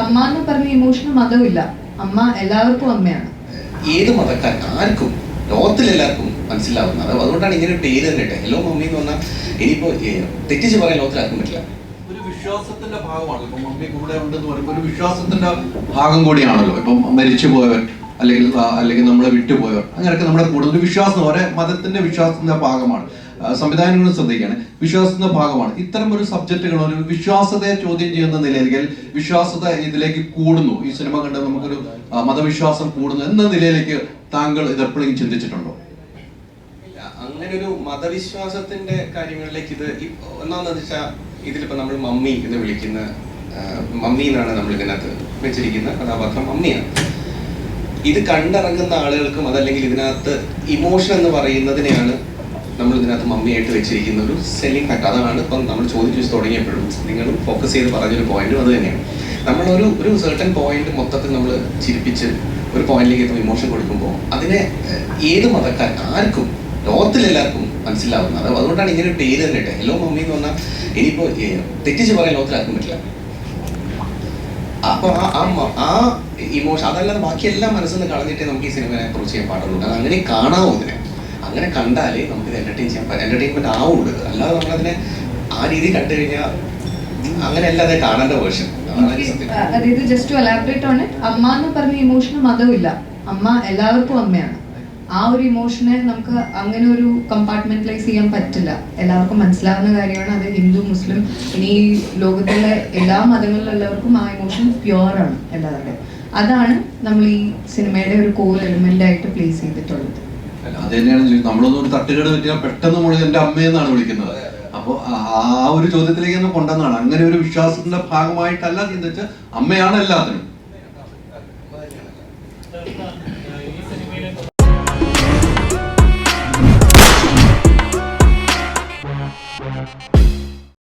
അമ്മ എന്ന് പറഞ്ഞ ഇമോഷണൽ മതമില്ല അമ്മ എല്ലാവർക്കും അമ്മയാണ്. ഏത് മതക്കാർ ആർക്കും ലോകത്തിലെല്ലാവർക്കും മനസ്സിലാവുന്നത്. അതുകൊണ്ടാണ് ഇങ്ങനെ പേര് തന്നെ ഹലോ മമ്മി എന്ന് പറഞ്ഞാൽ ഇനിയിപ്പോ തെറ്റിച്ച് പറയാൻ ലോകത്തിൽ ആർക്കും പറ്റില്ല. ഒരു വിശ്വാസത്തിന്റെ ഭാഗമാണല്ലോ. ഇപ്പൊ മമ്മി കൂടെ ഉണ്ടെന്ന് പറയുമ്പോൾ ഒരു വിശ്വാസത്തിന്റെ ഭാഗം കൂടിയാണല്ലോ. ഇപ്പം മരിച്ചു പോയവർ അല്ലെങ്കിൽ അല്ലെങ്കിൽ നമ്മളെ വിട്ടുപോയവർ. അങ്ങനെയൊക്കെ നമ്മുടെ കൂടുതൽ വിശ്വാസം ഓരോ മതത്തിന്റെ വിശ്വാസത്തിന്റെ ഭാഗമാണ്. സംവിധാനങ്ങളും ശ്രദ്ധിക്കുകയാണ്. വിശ്വാസത്തിന്റെ ഭാഗമാണ്. ഇത്തരം ഒരു സബ്ജക്റ്റുകൾ ഒരു വിശ്വാസത്തെ ചോദ്യം ചെയ്യുന്ന നിലയിൽ വിശ്വാസത ഇതിലേക്ക് കൂടുന്നു. ഈ സിനിമ കണ്ട് നമുക്കൊരു മതവിശ്വാസം കൂടുന്നു എന്ന നിലയിലേക്ക് താങ്കൾ ഇത് എപ്പോഴും ചിന്തിച്ചിട്ടുണ്ടോ? അങ്ങനെ ഒരു മതവിശ്വാസത്തിന്റെ കാര്യങ്ങളിലേക്ക് ഇത് ഒന്നാമെന്ന് വെച്ചാൽ ഇതിലിപ്പോ നമ്മൾ മമ്മി എന്ന് വിളിക്കുന്ന മമ്മി എന്നാണ് നമ്മൾ ഇതിനകത്ത് വെച്ചിരിക്കുന്ന കഥാപാത്രം മമ്മിയാണ്. ഇത് കണ്ടിറങ്ങുന്ന ആളുകൾക്കും അതല്ലെങ്കിൽ ഇതിനകത്ത് ഇമോഷൻ എന്ന് പറയുന്നതിനെയാണ് നമ്മൾ ഇതിനകത്ത് മമ്മിയായിട്ട് വെച്ചിരിക്കുന്ന ഒരു സെല്ലിംഗ് ഫാക്ട് അതാണ് ഇപ്പം നമ്മൾ ചോദിച്ചു തുടങ്ങിയപ്പോഴും നിങ്ങൾ ഫോക്കസ് ചെയ്ത് പറഞ്ഞൊരു പോയിന്റും അത് തന്നെയാണ്. നമ്മളൊരു ഒരു സെർട്ടൺ പോയിന്റ് മൊത്തത്തിൽ നമ്മൾ ചിരിപ്പിച്ച് ഒരു പോയിന്റിലേക്ക് എത്തുമ്പോൾ ഇമോഷൻ കൊടുക്കുമ്പോൾ അതിനെ ഏത് മതക്കാർ ആർക്കും ലോകത്തിലെല്ലാവർക്കും മനസ്സിലാവുന്നത്. അത് അതുകൊണ്ടാണ് ഇങ്ങനെ ഒരു പേര് തന്നെ ഹലോ മമ്മി എന്ന് പറഞ്ഞാൽ ഇനിയിപ്പോൾ തെറ്റിച്ച് പറയാൻ ലോകത്തിൽ ആർക്കും പറ്റില്ല. അപ്പൊ ആ ആ ഇമോഷൻ അതല്ലാതെ ബാക്കി എല്ലാം മനസ്സിൽ നിന്ന് കളഞ്ഞിട്ടേ നമുക്ക് ഈ സിനിമയെ അപ്രോച്ച് ചെയ്യാൻ പാടുള്ളൂ. കാരണം അങ്ങനെ കാണാവൂ ഇതിനെ. അങ്ങനെ കണ്ടാലേ നമുക്ക് ഇത് എന്റർടൈൻ ചെയ്യാൻ എന്റർടൈൻമെന്റ് ആവുള്ളൂ. അല്ലാതെ നമ്മളതിനെ ആ രീതി കണ്ടു കഴിഞ്ഞാൽ അങ്ങനെയല്ല അല്ലാതെ കാണേണ്ട വേർഷൻ. അതായത് just to elaborate on it അമ്മ എന്ന് പറഞ്ഞ ഇമോഷണൽ മതമില്ല അമ്മ എല്ലാവർക്കും അമ്മയാണ്. ആ ഒരു ഇമോഷനെ നമുക്ക് അങ്ങനെ ഒരു കമ്പാർട്ട്മെന്റലൈസ് ചെയ്യാൻ പറ്റില്ല. എല്ലാവർക്കും മനസ്സിലാവുന്ന കാര്യമാണ്. അത് ഹിന്ദു മുസ്ലിം ഇനി ലോകത്തിലെ എല്ലാ മതങ്ങളിലുള്ളവർക്കും ആ ഇമോഷൻ പ്യുവറാണ് എല്ലാവരുടെയും അതാണ് നമ്മൾ ഈ സിനിമയുടെ ഒരു കോർ എലിമെന്റ് ആയിട്ട് പ്ലേസ് ചെയ്തിട്ടുള്ളത്. അത് തന്നെയാണ്. നമ്മളൊന്നും ഒരു തട്ടുകേട് പറ്റിയാൽ പെട്ടെന്ന് മുഴുവൻ എന്റെ അമ്മയെന്നാണ് വിളിക്കുന്നത്. അപ്പൊ ആ- ഒരു ചോദ്യത്തിലേക്ക് ഒന്ന് കൊണ്ടുവന്നാണ് അങ്ങനെ ഒരു വിശ്വാസത്തിന്റെ ഭാഗമായിട്ടല്ല ചിന്തിച്ച് അമ്മയാണ് എല്ലാത്തിനും.